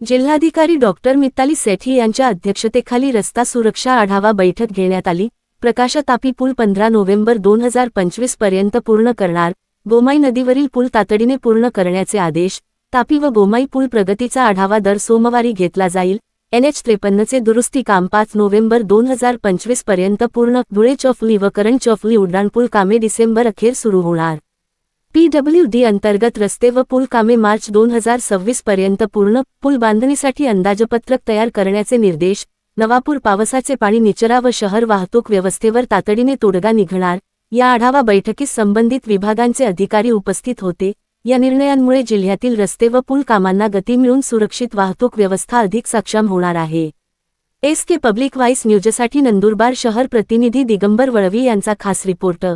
जिल्हाधिकारी डॉक्टर मिताली सेठी यांच्या अध्यक्षतेखाली रस्ता सुरक्षा आढावा बैठक घेण्यात आली. प्रकाश तापी पूल पंधरा नोव्हेंबर दोन हजार पंचवीसपर्यंत पूर्ण करणार. गोमाई नदीवरील पूल तातडीने पूर्ण करण्याचे आदेश. तापी व गोमाई पूल प्रगतीचा आढावा दर सोमवारी घेतला जाईल. एनएच त्रेपन्नचे दुरुस्ती काम पाच नोव्हेंबर दोन हजार पंचवीसपर्यंत पूर्ण. धुळे चौफली व करण चौफली उड्डाणपूल कामे डिसेंबर अखेर सुरू होणार. पीडब्ल्यूडी अंतर्गत रस्ते व पूल कामे मार्च दोन हजार सव्वीस पर्यंत पूर्ण पूल बांधणीसाठी अंदाजपत्रक तयार करण्याचे निर्देश नवापूर पावसाचे पाणी निचरा व शहर वाहतूक व्यवस्थेवर तातडीने तोडगा निघणार या आढावा बैठकीत संबंधित विभागांचे अधिकारी उपस्थित होते या निर्णयांमुळे जिल्ह्यातील रस्ते व पूल कामांना गती मिळून सुरक्षित वाहतूक व्यवस्था अधिक सक्षम होणार आहे. एस के पब्लिक वाईस न्यूजसाठी नंदुरबार शहर प्रतिनिधी दिगंबर वळवी यांचा खास रिपोर्ट.